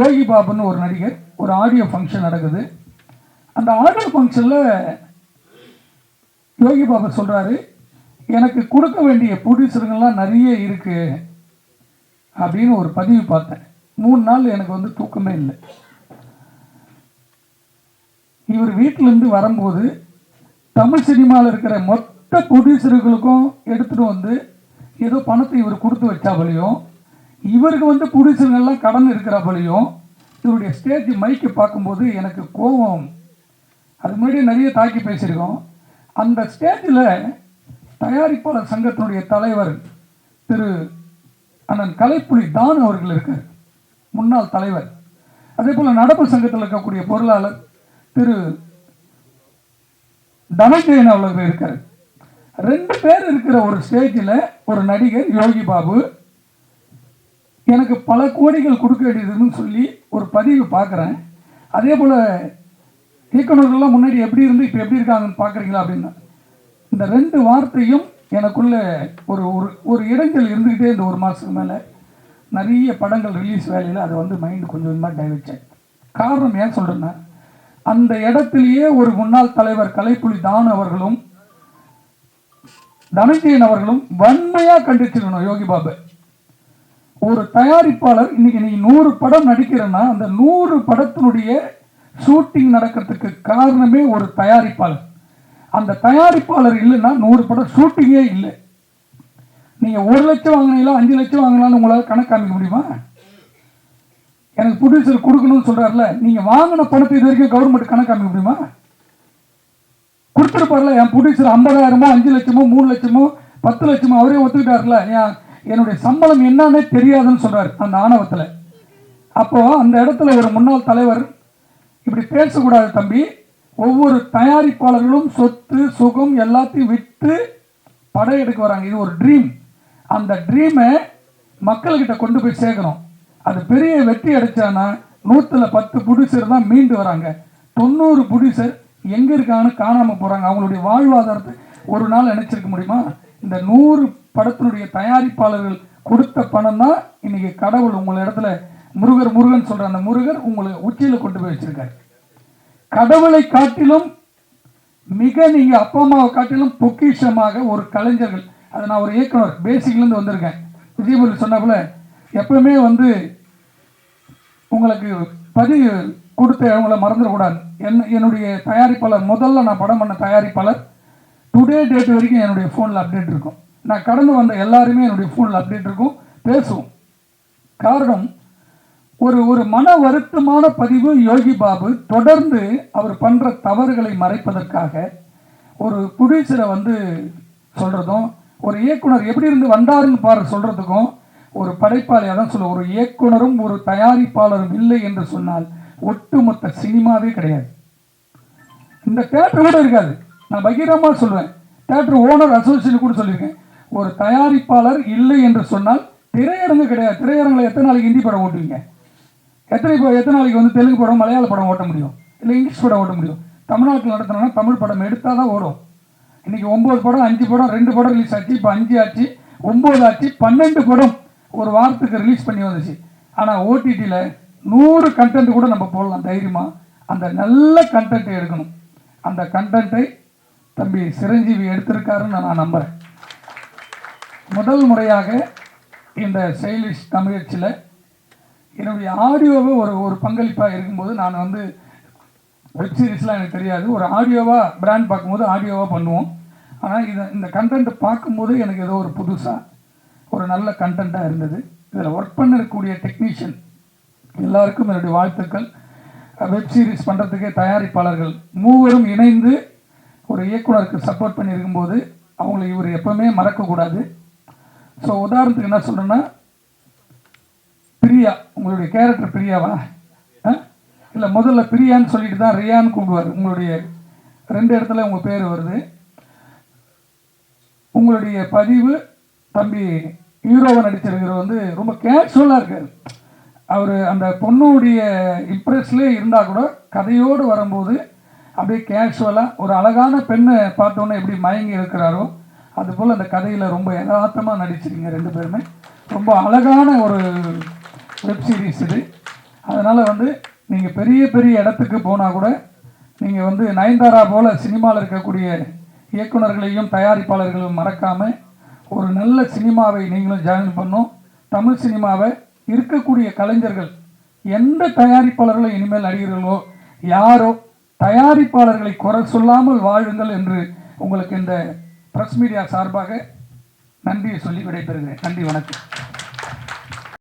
யோகி பாபுன்னு ஒரு நடிகர் ஒரு ஆடியோ ஃபங்க்ஷன் நடக்குது. அந்த ஆடியோ ஃபங்க்ஷனில் யோகி பாபு சொல்கிறாரு எனக்கு கொடுக்க வேண்டிய ப்ரொடியூசருங்கள்லாம் நிறைய இருக்குது அப்படின்னு ஒரு பதிவு பார்த்தேன். மூணு நாள் எனக்கு வந்து தூக்கமே இல்லை. இவர் வீட்டிலேருந்து வரும்போது தமிழ் சினிமாவில் இருக்கிற மொத்த ப்ரொடியூசர்களுக்கும் எடுத்துகிட்டு வந்து ஏதோ பணத்தை இவர் கொடுத்து வச்சாபலையும் இவருக்கு வந்து ப்ரொடியூசர்கள்லாம் கடன் இருக்கிறாபலையும் இவருடைய ஸ்டேஜ் மைக்கை பார்க்கும்போது எனக்கு கோபம். அது முன்னாடி நிறைய தாக்கி பேசியிருக்கோம். அந்த ஸ்டேஜில் தயாரிப்பாளர் சங்கத்தினுடைய தலைவர் திரு அண்ணன் கலைப்புலி தான் அவர்கள் இருக்கார். முன்னாள் தலைவர். அதே போல் நடப்பு சங்கத்தில் இருக்கக்கூடிய பொருளாளர் திரு தனஞ்சயன் அவர்கள் இருக்கார். ரெண்டு பேர் இருக்கிற ஒரு ஸ்டேஜில் ஒரு நடிகர் யோகி பாபு எனக்கு பல கோடிகள் கொடுக்க வேண்டியதுன்னு சொல்லி ஒரு பதிவு பார்க்குறேன். அதே போல் இயக்குநர்கள்லாம் முன்னாடி எப்படி இருந்து இப்போ எப்படி இருக்காங்கன்னு பார்க்குறீங்களா அப்படின்னு இந்த ரெண்டு வார்த்தையும் எனக்குள்ள ஒரு ஒரு ஒரு இடைஞ்சல் இருந்துக்கிட்டே இந்த ஒரு மாதத்துக்கு மேலே நிறைய படங்கள் ரிலீஸ் வேலையில் அதை வந்து மைண்டு கொஞ்சம் கொஞ்சமாக டைவர்ட் காரணம் ஏன் சொல்கிறேன்னா அந்த இடத்துலையே ஒரு முன்னாள் தலைவர் கலைப்புலி தான் அவர்களும் தனஞ்சயன் அவர்களும் வன்மையாக கண்டிச்சிருக்கணும் யோகி பாபு. ஒரு தயாரிப்பாளர் இன்னைக்கு நீ நூறு படம் நடிக்கிறேன்னா அந்த நூறு படத்தினுடைய ஷூட்டிங் நடக்கிறதுக்கு காரணமே ஒரு தயாரிப்பாளர். அந்த தயாரிப்பாளர் இல்லைன்னா நூறு படம் ஷூட்டிங்கே இல்லை. நீங்கள் ஒரு லட்சம் வாங்கினீங்களா அஞ்சு லட்சம் வாங்கினாலும் உங்களால் கணக்கு காமிக்க முடியுமா? எனக்கு ப்ரொடியூசர் கொடுக்கணும்னு சொல்கிறாருல நீங்கள் வாங்கின பணத்தை இது வரைக்கும் கவர்மெண்ட் கணக்கு காமிக்க முடியுமா? கொடுத்துருப்பார்ல என் ப்ரொடியூசர் ஐம்பதாயிரமோ அஞ்சு லட்சமோ மூணு லட்சமோ பத்து லட்சமோ அவரே ஒத்துக்கிட்டார்ல என் என்னுடைய சம்பளம் என்னன்னே தெரியாதுன்னு சொல்கிறார் அந்த ஆணவத்தில். அப்போது அந்த இடத்துல ஒரு முன்னாள் தலைவர் இப்படி பேசக்கூடாது தம்பி. ஒவ்வொரு தயாரிப்பாளர்களும் சொத்து சுகம் எல்லாத்தையும் விட்டு படையெடுக்க வராங்க. இது ஒரு ட்ரீம் அந்த ட்ரீமை மக்கள்கிட்ட கொண்டு போய் சேர்க்கணும். அது பெரிய வெற்றி அடைச்சானா நூற்றில் பத்து புடிசர் தான் மீண்டு வராங்க. தொண்ணூறு புடிசர் எங்கே இருக்காங்கன்னு காணாமல் போகிறாங்க அவங்களுடைய வாழ்வாதாரத்தை ஒரு நாள் நினைச்சிருக்க முடியுமா? இந்த நூறு படத்தினுடைய தயாரிப்பாளர்கள் கொடுத்த பணம் தான் இன்னைக்கு கடவுள் உங்கள் இடத்துல முருகர் முருகன் சொல்ற அந்த முருகர் உங்களை உச்சியில் கொண்டு போய் வச்சிருக்காரு. கடவுளை காட்டிலும் மிக நீங்க அப்பா அம்மாவை காட்டிலும் பொக்கிஷமாக ஒரு கலைஞர்கள் அதை நான் ஒரு இயக்குனர் பேசிக்லேருந்து வந்திருக்கேன். விஜயபுரி சொன்னாப்புல எப்பவுமே வந்து உங்களுக்கு பதிவு கொடுத்த அவங்கள மறந்துடக்கூடாது. என் என்னுடைய தயாரிப்பாளர் முதல்ல நான் படம் பண்ண தயாரிப்பாளர் டுடே டேட் வரைக்கும் என்னுடைய ஃபோனில் அப்டேட் இருக்கும். நான் கடந்து வந்த எல்லாருமே என்னுடைய ஃபோனில் அப்டேட் இருக்கும். பேசுவோம். காரணம் ஒரு ஒரு மன வருத்தமான பதிவு யோகி பாபு தொடர்ந்து அவர் பண்ணுற தவறுகளை மறைப்பதற்காக ஒரு புடிச்சரை வந்து சொல்கிறதும் ஒரு இயக்குனர் எப்படி இருந்து வந்தாருன்னு பாரு சொல்கிறதுக்கும் ஒரு படைப்பாளி அதான் சொல்ல ஒரு இயக்குனரும் ஒரு தயாரிப்பாளரும் இல்லை என்று சொன்னால் ஒட்டுமொத்த சினிமாவே கிடையாது. இந்த தேட்டர் கூட இருக்காது. நான் பகிரமாக சொல்வேன் தேட்டர் ஓனர் அசோசியேஷன் கூட சொல்லியிருக்கேன் ஒரு தயாரிப்பாளர் இல்லை என்று சொன்னால் திரையரங்கு கிடையாது. திரையரங்கில் எத்தனை நாளைக்கு ஹிந்தி படம் ஓட்டுவீங்க? எத்தனை எத்தனை நாளைக்கு வந்து தெலுங்கு படம் மலையாள படம் ஓட்ட முடியும்? இல்லை இங்கிலீஷ் படம் ஓட்ட முடியும். தமிழ்நாட்டில் நடத்தினோன்னா தமிழ் படம் எடுத்தால் தான் ஓடும். இன்றைக்கி ஒம்பது படம் அஞ்சு படம் ரெண்டு படம் ரிலீஸ் ஆச்சு. இப்போ அஞ்சு ஆச்சு ஒம்பது ஆச்சு பன்னெண்டு படம் ஒரு வாரத்துக்கு ரிலீஸ் பண்ணி வந்துச்சு. ஆனால் ஓடிடியில் நூறு கண்டென்ட் கூட நம்ம போடலாம் தைரியமாக அந்த நல்ல கண்டென்ட்டை எடுக்கணும். அந்த கண்டென்ட்டை தம்பி சிரஞ்சீவி எடுத்திருக்காருன்னு நான் நம்புகிறேன் முதல் முறையாக இந்த செயலிஷ் தமிழச்சில் என்னுடைய ஆடியோவை ஒரு ஒரு பங்களிப்பாக இருக்கும்போது நான் வந்து வெப் சீரிஸ்லாம் எனக்கு தெரியாது. ஒரு ஆடியோவாக பிராண்ட் பார்க்கும்போது ஆடியோவாக பண்ணுவோம். ஆனால் இதை இந்த கண்டென்ட் பார்க்கும்போது எனக்கு ஏதோ ஒரு புதுசாக ஒரு நல்ல கண்டென்ட்டாக இருந்தது. இதில் ஒர்க் பண்ணக்கூடிய டெக்னீஷியன் எல்லாருக்கும் என்னுடைய வாழ்த்துக்கள். வெப் சீரிஸ் பண்ணுறதுக்கே தயாரிப்பாளர்கள் மூவரும் இணைந்து ஒரு இயக்குனருக்கு சப்போர்ட் பண்ணியிருக்கும்போது அவங்கள இவர் எப்பவுமே மறக்கக்கூடாது. ஸோ உதாரணத்துக்கு என்ன சொல்கிறேன்னா பிரியா உங்களுடைய கேரக்டர் பிரியாவா? இல்லை முதல்ல பிரியான்னு சொல்லிட்டு தான் ரியான்னு கூப்பிடுவார். உங்களுடைய ரெண்டு இடத்துல உங்கள் பேர் வருது. உங்களுடைய பதிவு தம்பி ஹீரோவை நடிச்சிருக்கிற வந்து ரொம்ப கேஷுவலாக இருக்கார். அவர் அந்த பொண்ணுடைய இம்ப்ரெஸ்லேயே இருந்தால் கூட கதையோடு வரும்போது அப்படியே கேஷுவலாக ஒரு அழகான பெண்ணை பார்த்தோன்னே எப்படி மயங்கி இருக்கிறாரோ அதுபோல் அந்த கதையில் ரொம்ப யதார்த்தமாக நடிச்சிருங்க ரெண்டு பேருமே. ரொம்ப அழகான ஒரு வெப் சீரிஸ் இது. அதனால் வந்து நீங்கள் பெரிய பெரிய இடத்துக்கு போனால் கூட நீங்கள் வந்து நயன்தாரா போல் சினிமாவில் இருக்கக்கூடிய இயக்குனர்களையும் தயாரிப்பாளர்களையும் மறக்காமல் ஒரு நல்ல சினிமாவை நீங்களும் ஜாயின் பண்ணும் தமிழ் சினிமாவை இருக்கக்கூடிய கலைஞர்கள் எந்த தயாரிப்பாளர்களும் இனிமேல் நடிகர்களோ யாரோ தயாரிப்பாளர்களை குறை சொல்லாமல் வாழுங்கள் என்று உங்களுக்கு இந்த பிரஸ் மீடியா சார்பாக நன்றியை சொல்லி விடைபெறுகிறேன். நன்றி வணக்கம்.